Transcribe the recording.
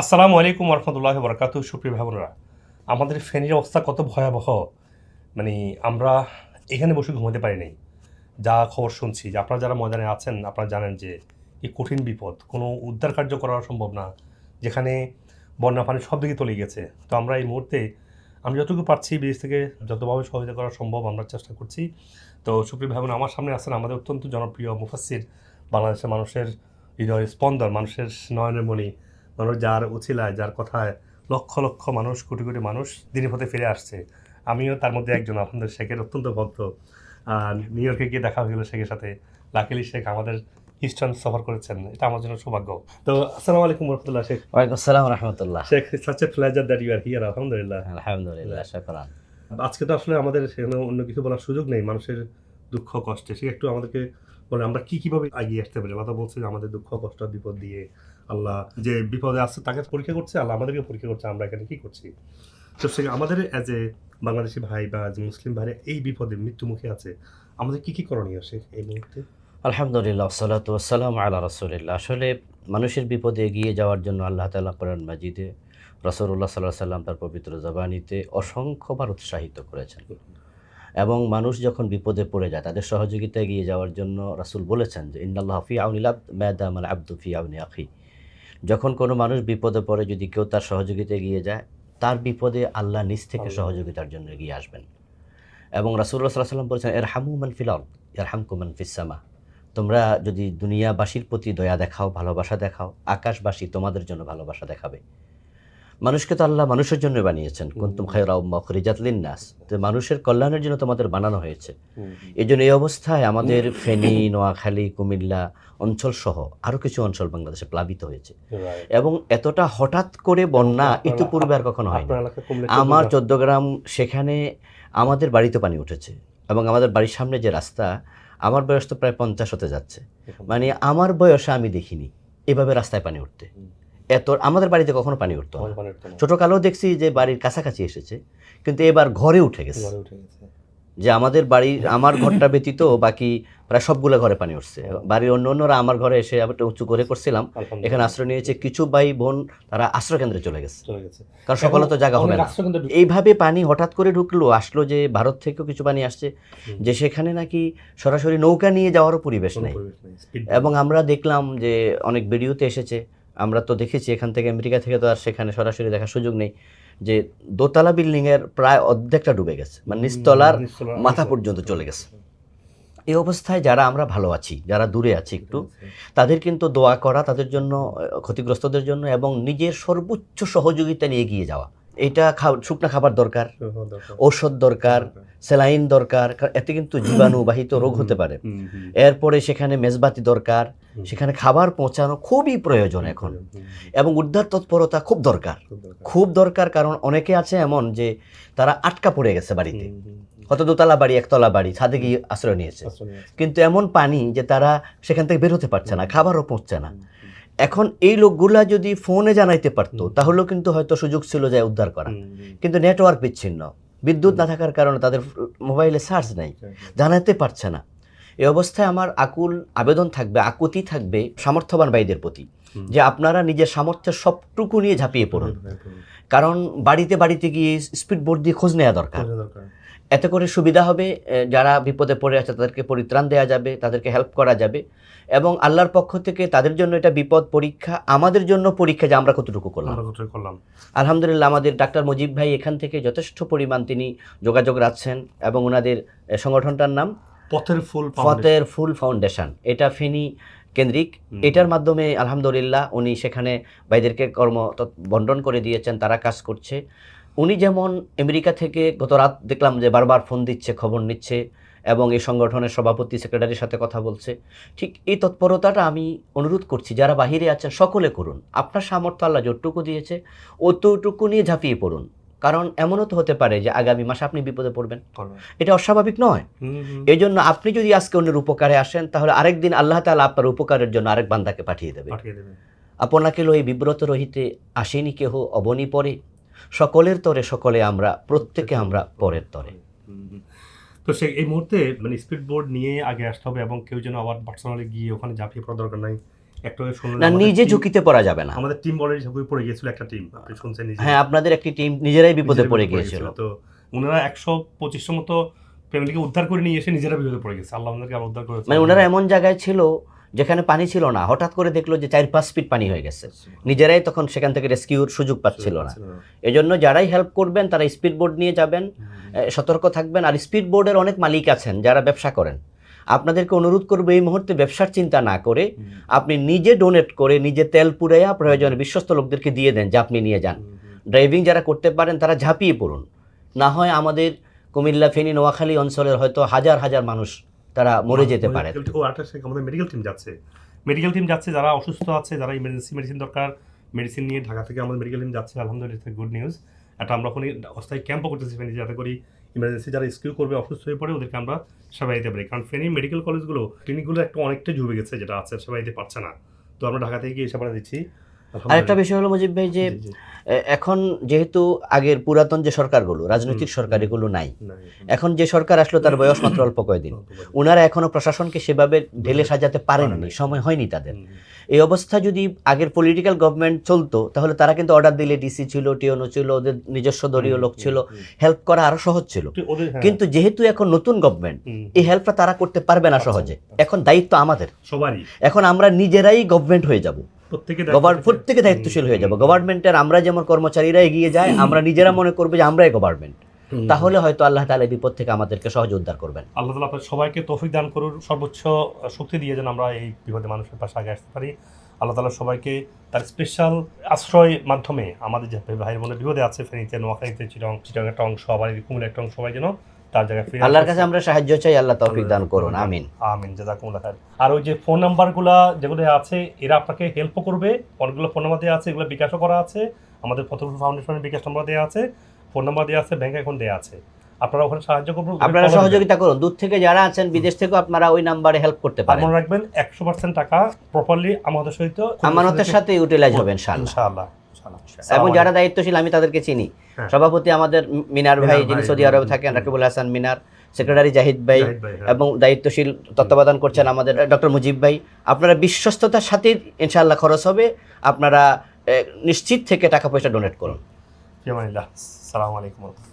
আসসালামু আলাইকুম রহমতুল্লাহ বরকাত সুপ্রিয় ভাবনরা আমাদের ফেনীর অবস্থা কত ভয়াবহ। মানে আমরা এখানে বসে ঘুমাতে পারি নাই। যা খবর শুনছি যে আপনারা যারা ময়দানে আছেন, আপনারা জানেন যে এই কঠিন বিপদ। কোনো উদ্ধার কার্য করা সম্ভব না, যেখানে বন্যা পানি সব দিকে তলিয়ে গেছে। তো আমরা এই মুহূর্তে, আমি যতটুকু পারছি বিদেশ থেকে যতভাবে সহযোগিতা করা সম্ভব আমরা চেষ্টা করছি। তো সুপ্রিয় ভাই আমার সামনে আছেন আমাদের অত্যন্ত জনপ্রিয় মুফাসির বাংলাদেশের মানুষের হৃদয় স্পন্দন, মানুষের নয়নের মণি মানুষ যার উছিলায় যার কথায় লক্ষ লক্ষ মানুষ কোটি কোটি মানুষ দিনের পথে ফিরে আসছে। আমিও তার মধ্যে একজন আপনাদের শেখের অত্যন্ত ভক্ত। নিউ ইয়র্কে গিয়ে দেখা হয়ে গেলো শেখের সাথে। লাকিলি শেখ আমাদের হিস্টন সফর করেছেন। এটা আমার জন্য সৌভাগ্য। তো আসসালামু আলাইকুম রহমতুল্লাহ শেখ। ওয়ালাইকুম আসসালাম Rahmatullah Sheikh such a pleasure that you are here আলহামদুলিল্লাহ। আলহামদুলিল্লাহ শাকরান। আজকে তো আসলে আমাদের সেখানে অন্য কিছু বলার সুযোগ নেই মানুষের দুঃখ কষ্টে। সে একটু আমাদেরকে বলে আমরা কি কীভাবে এগিয়ে আসতে পারি? আল্লাহ বলছে যে আমাদের দুঃখ, কষ্ট, বিপদ দিয়ে আল্লাহ যে বিপদে আসছে তাকে পরীক্ষা করছে, আল্লাহ আমাদেরকে পরীক্ষা করছে, আমরা এখানে কি করছি? তো সে আমাদের অ্যাজ এ বাংলাদেশি ভাই বা মুসলিম ভাই এই বিপদে মৃত্যুমুখে আছে, আমাদের কি কি করণীয় সে এই মুহূর্তে? আলহামদুলিল্লাহ, সালাতু আসসালাম আল্লাহ রসুলিল্লাহ। আসলে মানুষের বিপদে এগিয়ে যাওয়ার জন্য আল্লাহ তালা কোরআন মাজিদে রসুল্লাহ সাল্লাহ সাল্লাম তার পবিত্র জবানিতে অসংখ্যবার উৎসাহিত করেছেন। এবং মানুষ যখন বিপদে পড়ে যায় তাদের সহযোগিতা এগিয়ে যাওয়ার জন্য রাসূল বলেছেন যে ইন্নাল্লাহ ফি আউনিলাব ম্যাদাম আল আব্দু ফি আউনি আখি। যখন কোনো মানুষ বিপদে পড়ে যদি কেউ তার সহযোগিতা এগিয়ে যায় তার বিপদে আল্লাহ নিজ থেকে সহযোগিতার জন্য এগিয়ে আসবেন। এবং রাসুল্লাহ সাল্লাহ সাল্লাম বলেছেন এর হামু মান ফিল এর হামকু মান ফিসামা তোমরা যদি দুনিয়াবাসীর প্রতি দয়া দেখাও ভালোবাসা দেখাও আকাশবাসী তোমাদের জন্য ভালোবাসা দেখাবে। মানুষকে তো আল্লাহ মানুষের জন্য বানিয়েছেন। কুন্তুম খায়রা উম্মা খরিজাত লিন্নাস। তো মানুষের কল্যাণের জন্য তোমাদের বানানো হয়েছে। এই জন্য এই অবস্থায় আমাদের ফেনী নোয়াখালী কুমিল্লা অঞ্চল সহ আরও কিছু অঞ্চল বাংলাদেশে প্লাবিত হয়েছে। এবং এতটা হঠাৎ করে বন্যা ইতিপূর্বে আর কখনো হয়নি। আপনার আমার চোদ্দ গ্রাম সেখানে আমাদের বাড়িতে পানি উঠেছে এবং আমাদের বাড়ির সামনে যে রাস্তা আমার বয়স তো প্রায় পঞ্চাশ হতে যাচ্ছে। মানে আমার বয়সে আমি দেখিনি এভাবে রাস্তায় পানি উঠতে। এত আমাদের বাড়িতে কখনো পানি উঠতো না। ছোটকালেও দেখছি যে বাড়ির কাছাকাছি এসেছে কিন্তু এবার ঘরে উঠে গেছে। যে আমাদের বাড়ির আমার ঘরটা ব্যতীত বাকি প্রায় সবগুলো ঘরে পানি উঠছে। বাড়ির অন্য অন্যরা আমার ঘরে এসে একটু উঁচু করে করছিলাম। এখানে আশ্রয় নিয়েছে কিছু ভাই বোন তারা আশ্রয় কেন্দ্রে চলে গেছে। কারণ সকলে তো জায়গা হবে না। এইভাবে পানি হঠাৎ করে ঢুকলো আসলো যে ভারত থেকেও কিছু পানি আসছে যে সেখানে নাকি সরাসরি নৌকা নিয়ে যাওয়ারও পরিবেশ নেই। এবং আমরা দেখলাম যে অনেক ভিডিওতে এসেছে আমরা তো দেখেছি এখান থেকে আমেরিকা থেকে তো আর সেখানে সরাসরি দেখার সুযোগ নেই যে দোতলা বিল্ডিং এর প্রায় অর্ধেকটা ডুবে গেছে। মানে নিচতলার মাথা পর্যন্ত চলে গেছে। এই অবস্থায় যারা আমরা ভালো আছি যারা দূরে আছি একটু তাদের কিন্তু দোয়া করা তাদের জন্য ক্ষতিগ্রস্তদের জন্য এবং নিজের সর্বোচ্চ সহযোগিতা নিয়ে এগিয়ে যাওয়া। এটা শুকনা খাবার দরকার। ঔষধ দরকার স্যালাইন দরকার কারণ এতে কিন্তু জীবাণুবাহিত রোগ হতে পারে। এরপরে সেখানে মেজবাতি দরকার সেখানে খাবার পৌঁছানো খুবই প্রয়োজন এখন। এবং উদ্ধার তৎপরতা খুব দরকার। খুব দরকার। কারণ অনেকে আছে এমন যে তারা আটকা পড়ে গেছে বাড়িতে। হয়তো দোতলা বাড়ি একতলা বাড়ি ছাদে গিয়ে আশ্রয় নিয়েছে। কিন্তু এমন পানি যে তারা সেখান থেকে বের হতে পারছে না খাবারও পৌঁছছে না। এখন এই লোকগুলা যদি ফোনে জানাইতে পারতো তাহলেও কিন্তু হয়তো সুযোগ ছিল যায় উদ্ধার করা। কিন্তু নেটওয়ার্ক বিচ্ছিন্ন। বিদ্যুৎ না থাকার কারণে তাদের মোবাইলে চার্জ নেই। জানাইতে জানাতে পারছে না। এই অবস্থায় আমার আকুল আবেদন থাকবে আকুতি থাকবে সামর্থ্যবান ভাইদের প্রতি যে আপনারা নিজের সামর্থ্যের সবটুকু নিয়ে ঝাঁপিয়ে পড়ুন। কারণ বাড়িতে বাড়িতে গিয়ে স্পিড বোর্ড দিয়ে খোঁজ নেওয়া দরকার। এতে করে সুবিধা হবে যারা বিপদে পড়ে আছে তাদেরকে পরিত্রাণ দেওয়া যাবে তাদেরকে হেল্প করা যাবে এবং আল্লাহর পক্ষ থেকে তাদের জন্য এটা বিপদ পরীক্ষা আমাদের জন্য পরীক্ষা যে আমরা কতটুকু করলাম। করলাম। আলহামদুলিল্লাহ আমাদের ডাক্তার মুজিব ভাই এখান থেকে যথেষ্ট পরিমাণ তিনি যোগাযোগ রাখছেন এবং ওনাদের সংগঠনটার নাম পথের ফুল ফতের ফুল ফাউন্ডেশন এটা ফেনী কেন্দ্রিক। এটার মাধ্যমে আলহামদুলিল্লাহ উনি সেখানে ভাইদেরকে কর্ম বন্টন করে দিয়েছেন তারা কাজ করছে। উনি যেমন আমেরিকা থেকে গত রাত দেখলাম যে বারবার ফোন দিচ্ছে খবর নিচ্ছে এবং এই সংগঠনের সভাপতি সেক্রেটারির সাথে কথা বলছে। ঠিক এই তৎপরতাটা আমি অনুরোধ করছি যারা বাহিরে আছেন সকলে করুন। আপনার সামর্থ্য আল্লাহ যতটুকু দিয়েছে অতটুকু নিয়ে ঝাঁপিয়ে পড়ুন। কারণ এমনও তো হতে পারে যে আগামী মাসে আপনি বিপদে পড়বেন। এটা অস্বাভাবিক নয়। এই জন্য আপনি যদি আজকে অন্যের উপকারে আসেন তাহলে আরেকদিন আল্লাহ তালা আপনার উপকারের জন্য আরেক বান্দাকে পাঠিয়ে দেবে। আপনাকে লই বিব্রত রহিতে আসেনি কেহ অবনি পরে। সকলের তরে সকলে আমরা প্রত্যেকে আমরা পরের তরে। তো সে এই মুহূর্তে মানে স্পিড বোর্ড নিয়ে আগে আসতে হবে এবং কেউ যেন আবার পার্সোনালি গিয়ে ওখানে ঝাঁপিয়ে পড়ার দরকার নাই। না নিজে ঝুঁকিতে পড়া যাবে না। আমাদের টিম অলরেডি ঝুঁকি পড়ে গিয়েছিল একটা টিম আপনি শুনছেন নিজে হ্যাঁ আপনাদের একটি টিম নিজেরাই বিপদে পড়ে গিয়েছিল। তো ওনারা একশো পঁচিশশো মতো ফ্যামিলিকে উদ্ধার করে নিয়ে এসে নিজেরা বিপদে পড়ে গেছে। আল্লাহ আমাদেরকে আবার উদ্ধার করেছে। মানে ওনারা এমন জায়গায় ছিল যেখানে পানি ছিল না। হঠাৎ করে দেখল যে চার পাঁচ ফিট পানি হয়ে গেছে। নিজেরাই তখন সেখান থেকে রেস্কিউর সুযোগ পাচ্ছিল না। এজন্য যারাই হেল্প করবেন তারা স্পিড বোর্ড নিয়ে যাবেন সতর্ক থাকবেন। আর স্পিড বোর্ডের অনেক মালিক আছেন যারা ব্যবসা করেন। আপনাদেরকে অনুরোধ করব এই মুহূর্তে ব্যবসার চিন্তা না করে আপনি নিজে ডোনেট করে নিজে তেল পুড়াইয়া প্রয়োজনে বিশ্বস্ত লোকদেরকে দিয়ে দেন যে আপনি নিয়ে যান। ড্রাইভিং যারা করতে পারেন তারা ঝাঁপিয়ে পড়ুন। না হয় আমাদের কুমিল্লা, ফেনী, নোয়াখালী অঞ্চলের হয়তো হাজার হাজার মানুষ তারা মরে যেতে পারে। মেডিকেল টিম যাচ্ছে। মেডিকেল টিম যাচ্ছে, যারা অসুস্থ আছে, যারা ইমার্জেন্সি মেডিসিন দরকার মেডিসিন নিয়ে ঢাকা থেকে আমাদের মেডিকেল টিম যাচ্ছে। আলহামদুলিল্লাহ গুড নিউজ একটা আমরা ওখানে অস্থায়ী ক্যাম্পও করতেছি যাতে করি ইমার্জেন্সি যারা স্কিউ করবে, অসুস্থ হয়ে পড়ে, ওদেরকে আমরা সেবা দিতে পারি। কারণ ফেনী মেডিকেল কলেজগুলো ক্লিনিকগুলো একটা অনেকটা জুবে গেছে, যেটা আছে সেবা দিতে পারছে না। তো আমরা ঢাকা থেকে গিয়ে সেবা দিচ্ছি। আরেকটা বিষয় হলো মুজিব ভাই যে এখন যেহেতু আগের পুরাতন যে সরকারগুলো রাজনৈতিক সরকার এগুলো নাই এখন যে সরকার আসলো তার বয়স মাত্র অল্প কয়েকদিন ওনারা এখনও প্রশাসনকে সেভাবে ঢেলে সাজাতে পারেননি সময় হয়নি তাদের। এই অবস্থা যদি আগের পলিটিক্যাল গভর্নমেন্ট চলতো তাহলে তারা কিন্তু অর্ডার দিলে ডিসি ছিল টিওনো ছিল ওদের নিজস্ব দলীয় লোক ছিল। হেল্প করা আরও সহজ ছিল। হ্যাঁ, কিন্তু যেহেতু এখন নতুন গভর্নমেন্ট এই হেল্পটা তারা করতে পারবে না আচ্ছা, সহজে। এখন দায়িত্ব আমাদের। সবারই। এখন আমরা নিজেরাই গভর্নমেন্ট হয়ে যাব। প্রত্যেকে দায়িত্বশীল হয়ে যাব। গভর্নমেন্টের আমরা যেমন কর্মচারীরা এগিয়ে যায় আমরা নিজেরা মনে করব যে আমরাই গভর্নমেন্ট তাহলে হয়তো আল্লাহ এই বিপদ থেকে আমাদেরকে সহজে উদ্ধার করবেন। আল্লাহ তালা আপনার সবাইকে তৌফিক দান করুন সর্বোচ্চ শক্তি দিয়ে যেন আমরা এই বিপদে মানুষের পাশে আগে আসতে পারি। আল্লাহ তালা সবাইকে তার স্পেশাল আশ্রয় মাধ্যমে আমাদের যে ভাই বোনের বিপদে আছে ফেনীতে নোয়াখালীতে চিরং চিরং একটা অংশ আবার কুমিল্লা একটা অংশ সবাই যেন তার জায়গায় ফিরে আল্লাহর কাছে আমরা সাহায্য চাই আল্লাহ তৌফিক দান করুন আমিন। আমিন জাজাকুমুল্লাহ খায়ের আর ওই যে ফোন নাম্বারগুলো যেগুলো আছে এরা আপনাকে হেল্পও করবে। অনেকগুলো ফোন নাম্বার দেওয়া আছে এগুলো বিকাশও করা আছে। আমাদের ফতোপুর ফাউন্ডেশনের বিকাশ নাম্বার দেওয়া আছে। ফোন নাম্বার দেওয়া আছে ব্যাংক অ্যাকাউন্ট দেওয়া আছে। আপনারা ওখানে সাহায্য করবেন আপনারা সহযোগিতা করুন। দূর থেকে যারা আছেন বিদেশ থেকেও আপনারা ওই নাম্বারে হেল্প করতে পারেন। মনে রাখবেন একশো পার্সেন্ট টাকা প্রপারলি আমাদের সহিত আমানতের সাথে ইউটিলাইজ হবে ইনশাআল্লাহ। ইনশাআল্লাহ। এবং যারা দায়িত্বশীল আমি তাদেরকে চিনি হ্যাঁ। সভাপতি আমাদের মিনার ভাই যিনি সৌদি হুম, আরবে থাকেন রাকিবুল হাসান মিনার সেক্রেটারি জাহিদ ভাই হ্যাঁ। এবং দায়িত্বশীল তত্ত্বাবধান করছেন আমাদের ডক্টর মুজিব ভাই আপনারা বিশ্বস্ততার সাথে ইনশাল্লাহ খরচ হবে আপনারা নিশ্চিত থেকে টাকা পয়সা ডোনেট করুন ফিয়ামানিল্লাহ। আসসালামু আলাইকুম ওয়া রাহমাতুল্লাহ।